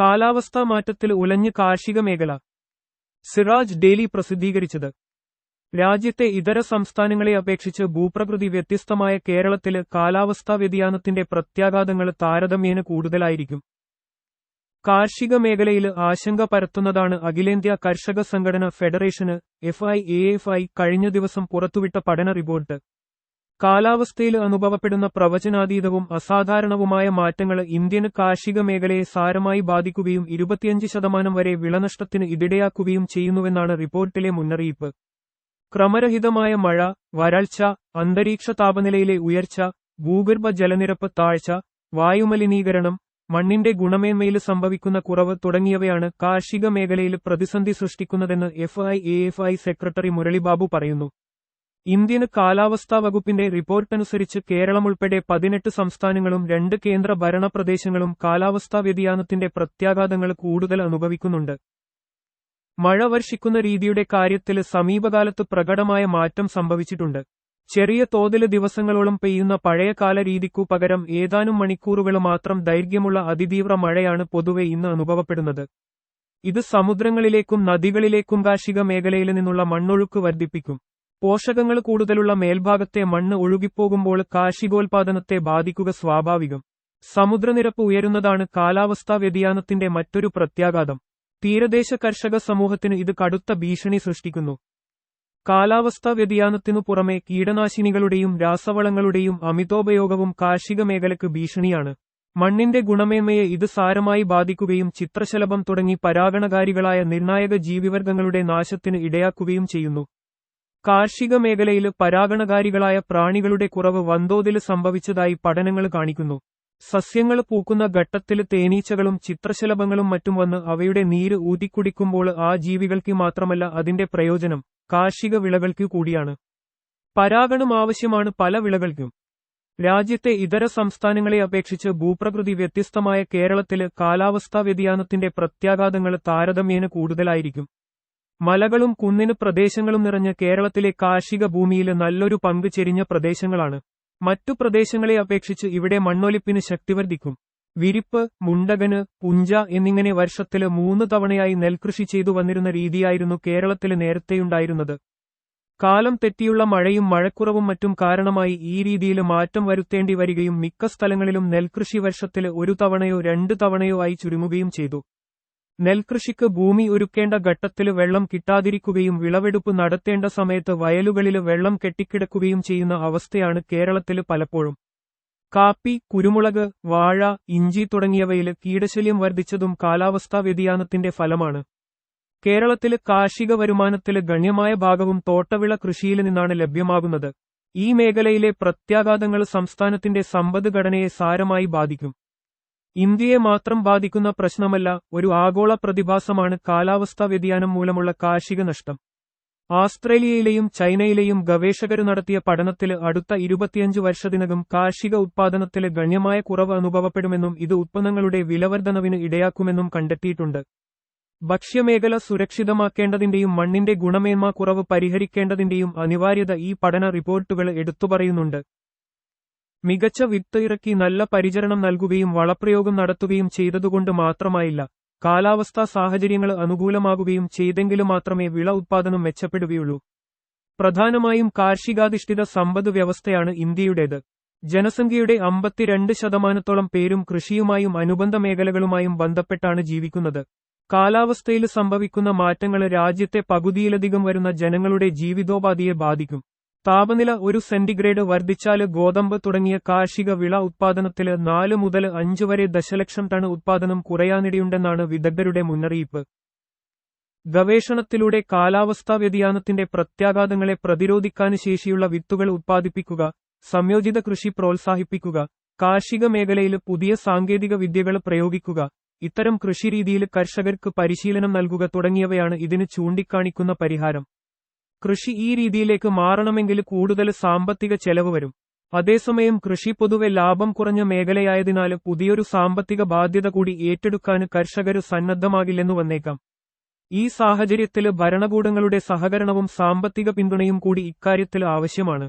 കാലാവസ്ഥാ മാറ്റത്തിൽ ഉലഞ്ഞ് കാർഷിക മേഖല. സിറാജ് ഡെയിലി പ്രസിദ്ധീകരിച്ചത്. രാജ്യത്തെ ഇതര സംസ്ഥാനങ്ങളെ അപേക്ഷിച്ച് ഭൂപ്രകൃതി വ്യത്യസ്തമായ കേരളത്തിൽ കാലാവസ്ഥാ വ്യതിയാനത്തിന്റെ പ്രത്യാഘാതങ്ങൾ താരതമ്യേന കൂടുതലായിരിക്കും. കാർഷിക മേഖലയിൽ ആശങ്ക പരത്തുന്നതാണ് അഖിലേന്ത്യാ കർഷക സംഘടന ഫെഡറേഷന് F I A F I കഴിഞ്ഞ ദിവസം പുറത്തുവിട്ട പഠന റിപ്പോർട്ട്. കാലാവസ്ഥയിൽ അനുഭവപ്പെടുന്ന പ്രവചനാതീതവും അസാധാരണവുമായ മാറ്റങ്ങൾ ഇന്ത്യൻ കാർഷിക മേഖലയെ സാരമായി ബാധിക്കുകയും ഇരുപത്തിയഞ്ച് ശതമാനം വരെ വിളനഷ്ടത്തിന് ഇടിടയാക്കുകയും ചെയ്യുന്നുവെന്നാണ് റിപ്പോർട്ടിലെ മുന്നറിയിപ്പ്. ക്രമരഹിതമായ മഴ വരൾച്ച അന്തരീക്ഷ താപനിലയിലെ ഉയർച്ച ഭൂഗർഭ ജലനിരപ്പ് താഴ്ച വായുമലിനീകരണം മണ്ണിന്റെ ഗുണമേന്മയിൽ സംഭവിക്കുന്ന കുറവ് തുടങ്ങിയവയാണ് കാർഷിക മേഖലയിൽ പ്രതിസന്ധി സൃഷ്ടിക്കുന്നതെന്ന് F I F I secretary Muralibabu പറയുന്നു. ഇന്ത്യൻ കാലാവസ്ഥാ വകുപ്പിന്റെ റിപ്പോർട്ടനുസരിച്ച് കേരളമുൾപ്പെടെ പതിനെട്ട് സംസ്ഥാനങ്ങളും രണ്ട് കേന്ദ്ര ഭരണ പ്രദേശങ്ങളും കാലാവസ്ഥാ വ്യതിയാനത്തിന്റെ പ്രത്യാഘാതങ്ങൾ കൂടുതൽ അനുഭവിക്കുന്നുണ്ട്. മഴ വർഷിക്കുന്ന രീതിയുടെ കാര്യത്തിൽ സമീപകാലത്ത് പ്രകടമായ മാറ്റം സംഭവിച്ചിട്ടുണ്ട്. ചെറിയ തോതിൽ ദിവസങ്ങളോളം പെയ്യുന്ന പഴയകാല രീതിക്കു പകരം ഏതാനും മണിക്കൂറുകൾ മാത്രം ദൈർഘ്യമുള്ള അതിതീവ്ര മഴയാണ് പൊതുവെ ഇന്ന് അനുഭവപ്പെടുന്നത്. ഇത് സമുദ്രങ്ങളിലേക്കും നദികളിലേക്കും കാർഷിക മേഖലയിൽ നിന്നുള്ള മണ്ണൊഴുക്ക് വർദ്ധിപ്പിക്കും. പോഷകങ്ങൾ കൂടുതലുള്ള മേൽഭാഗത്തെ മണ്ണ് ഒഴുകിപ്പോകുമ്പോൾ കാർഷികോൽപാദനത്തെ ബാധിക്കുക സ്വാഭാവികം. സമുദ്രനിരപ്പ് ഉയരുന്നതാണ് കാലാവസ്ഥാ വ്യതിയാനത്തിന്റെ മറ്റൊരു പ്രത്യാഘാതം. തീരദേശ കർഷക സമൂഹത്തിന് ഇത് കടുത്ത ഭീഷണി സൃഷ്ടിക്കുന്നു. കാലാവസ്ഥാ വ്യതിയാനത്തിനു പുറമെ കീടനാശിനികളുടെയും രാസവളങ്ങളുടെയും അമിതോപയോഗവും കാർഷിക മേഖലയ്ക്ക് ഭീഷണിയാണ്. മണ്ണിന്റെ ഗുണമേന്മയെ ഇത് സാരമായി ബാധിക്കുകയും ചിത്രശലഭം തുടങ്ങി പരാഗണകാരികളായ നിർണായക ജീവിവർഗങ്ങളുടെ നാശത്തിന് ഇടയാക്കുകയും ചെയ്യുന്നു. കാർഷിക മേഖലയിൽ പരാഗണകാരികളായ പ്രാണികളുടെ കുറവ് വൻതോതിൽ സംഭവിച്ചതായി പഠനങ്ങൾ കാണിക്കുന്നു. സസ്യങ്ങൾ പൂക്കുന്ന ഘട്ടത്തിൽ തേനീച്ചകളും ചിത്രശലഭങ്ങളും മറ്റും വന്ന് അവയുടെ നീര് ഊതിക്കുടിക്കുമ്പോൾ ആ ജീവികൾക്ക് മാത്രമല്ല അതിന്റെ പ്രയോജനം കാർഷിക വിളകൾക്ക് കൂടിയാണ്. പരാഗണം ആവശ്യമാണ് പല വിളകൾക്കും. രാജ്യത്തെ ഇതര സംസ്ഥാനങ്ങളെ അപേക്ഷിച്ച് ഭൂപ്രകൃതി വ്യത്യസ്തമായ കേരളത്തിൽ കാലാവസ്ഥാ വ്യതിയാനത്തിന്റെ പ്രത്യാഘാതങ്ങൾ താരതമ്യേന കൂടുതലായിരിക്കും. മലകളും കുന്നിന് പ്രദേശങ്ങളും നിറഞ്ഞ കേരളത്തിലെ കാർഷിക ഭൂമിയിൽ നല്ലൊരു പങ്ക് ചെരിഞ്ഞ പ്രദേശങ്ങളാണ്. മറ്റു പ്രദേശങ്ങളെ അപേക്ഷിച്ച് ഇവിടെ മണ്ണൊലിപ്പിന് ശക്തിവർദ്ധിക്കും വിരിപ്പ് മുണ്ടകന് പുഞ്ച എന്നിങ്ങനെ വർഷത്തിൽ മൂന്ന് തവണയായി നെൽകൃഷി ചെയ്തു വന്നിരുന്ന രീതിയായിരുന്നു കേരളത്തിൽ നേരത്തെയുണ്ടായിരുന്നത്. കാലം തെറ്റിയുള്ള മഴയും മഴക്കുറവും മറ്റും കാരണമായി ഈ രീതിയിൽ മാറ്റം വരുത്തേണ്ടി വരികയും മിക്ക സ്ഥലങ്ങളിലും നെൽകൃഷി വർഷത്തിൽ ഒരു തവണയോ രണ്ട് തവണയോ ആയി ചുരുങ്ങുകയും ചെയ്തു. നെൽകൃഷിക്ക് ഭൂമി ഒരുക്കേണ്ട ഘട്ടത്തിൽ വെള്ളം കിട്ടാതിരിക്കുകയും വിളവെടുപ്പ് നടത്തേണ്ട സമയത്ത് വയലുകളിൽ വെള്ളം കെട്ടിക്കിടക്കുകയും ചെയ്യുന്ന അവസ്ഥയാണ് കേരളത്തിൽ പലപ്പോഴും. കാപ്പി കുരുമുളക് വാഴ ഇഞ്ചി തുടങ്ങിയവയിൽ കീടശല്യം വർദ്ധിച്ചതും കാലാവസ്ഥാ വ്യതിയാനത്തിന്റെ ഫലമാണ്. കേരളത്തിൽ കാർഷിക വരുമാനത്തിൽ ഗണ്യമായ ഭാഗവും തോട്ടവിള കൃഷിയിൽ നിന്നാണ് ലഭ്യമാകുന്നത്. ഈ മേഖലയിലെ പ്രത്യാഘാതങ്ങൾ സംസ്ഥാനത്തിന്റെ സമ്പദ്ഘടനയെ സാരമായി ബാധിക്കും. ഇന്ത്യയെ മാത്രം ബാധിക്കുന്ന പ്രശ്നമല്ല ഒരു ആഗോള പ്രതിഭാസമാണ് കാലാവസ്ഥാ വ്യതിയാനം മൂലമുള്ള കാർഷിക നഷ്ടം. ആസ്ട്രേലിയയിലെയും ചൈനയിലെയും ഗവേഷകർ നടത്തിയ പഠനത്തിൽ അടുത്ത ഇരുപത്തിയഞ്ച് വർഷത്തിനകം കാർഷിക ഉത്പാദനത്തിൽ ഗണ്യമായ കുറവ് അനുഭവപ്പെടുമെന്നും ഇത് ഉത്പന്നങ്ങളുടെ വിലവർദ്ധനവിന് ഇടയാക്കുമെന്നും കണ്ടെത്തിയിട്ടുണ്ട്. ഭക്ഷ്യമേഖല സുരക്ഷിതമാക്കേണ്ടതിന്റെയും മണ്ണിന്റെ ഗുണമേന്മ കുറവ് പരിഹരിക്കേണ്ടതിന്റെയും അനിവാര്യത ഈ പഠന റിപ്പോർട്ടുകൾ എടുത്തുപറയുന്നുണ്ട് മികച്ച വിത്ത് ഇറക്കി നല്ല പരിചരണം നൽകുകയും വളപ്രയോഗം നടത്തുകയും ചെയ്തതുകൊണ്ട് മാത്രമായില്ല കാലാവസ്ഥാ സാഹചര്യങ്ങൾ അനുകൂലമാകുകയും ചെയ്തെങ്കിലും മാത്രമേ വിള ഉത്പാദനം മെച്ചപ്പെടുകയുള്ളൂ. പ്രധാനമായും കാർഷികാധിഷ്ഠിത സമ്പദ് വ്യവസ്ഥയാണ് ഇന്ത്യയുടേത്. ജനസംഖ്യയുടെ അമ്പത്തിരണ്ട് ശതമാനത്തോളം പേരും കൃഷിയുമായും അനുബന്ധ മേഖലകളുമായും ബന്ധപ്പെട്ടാണ് ജീവിക്കുന്നത്. കാലാവസ്ഥയിൽ സംഭവിക്കുന്ന മാറ്റങ്ങൾ രാജ്യത്തെ പകുതിയിലധികം വരുന്ന ജനങ്ങളുടെ ജീവിതോപാധിയെ ബാധിക്കും. താപനില ഒരു സെന്റിഗ്രേഡ് വർദ്ധിച്ചാൽ ഗോതമ്പ് തുടങ്ങിയ കാർഷിക വിള ഉത്പാദനത്തിൽ നാല് മുതൽ അഞ്ച് വരെ ദശലക്ഷം ടൺ ഉത്പാദനം കുറയാനിടയുണ്ടെന്നാണ് വിദഗ്ധരുടെ മുന്നറിയിപ്പ്. ഗവേഷണത്തിലൂടെ കാലാവസ്ഥാ വ്യതിയാനത്തിന്റെ പ്രത്യാഘാതങ്ങളെ പ്രതിരോധിക്കാൻ ശേഷിയുള്ള വിത്തുകൾ ഉത്പാദിപ്പിക്കുക സംയോജിത കൃഷി പ്രോത്സാഹിപ്പിക്കുക കാർഷിക മേഖലയിൽ പുതിയ സാങ്കേതിക വിദ്യകൾ പ്രയോഗിക്കുക ഇത്തരം കൃഷിരീതിയിൽ കർഷകർക്ക് പരിശീലനം നൽകുക തുടങ്ങിയവയാണ് ഇതിന് ചൂണ്ടിക്കാണിക്കുന്ന പരിഹാരം. കൃഷി ഈ രീതിയിലേക്ക് മാറണമെങ്കിൽ കൂടുതൽ സാമ്പത്തിക ചെലവ് വരും. അതേസമയം കൃഷി പൊതുവെ ലാഭം കുറഞ്ഞ മേഖലയായതിനാൽ പുതിയൊരു സാമ്പത്തിക ബാധ്യത കൂടി ഏറ്റെടുക്കാൻ കർഷകർ സന്നദ്ധമാകില്ലെന്നു വന്നേക്കാം. ഈ സാഹചര്യത്തിൽ ഭരണകൂടങ്ങളുടെ സഹകരണവും സാമ്പത്തിക പിന്തുണയും കൂടി ഇക്കാര്യത്തിൽ ആവശ്യമാണ്.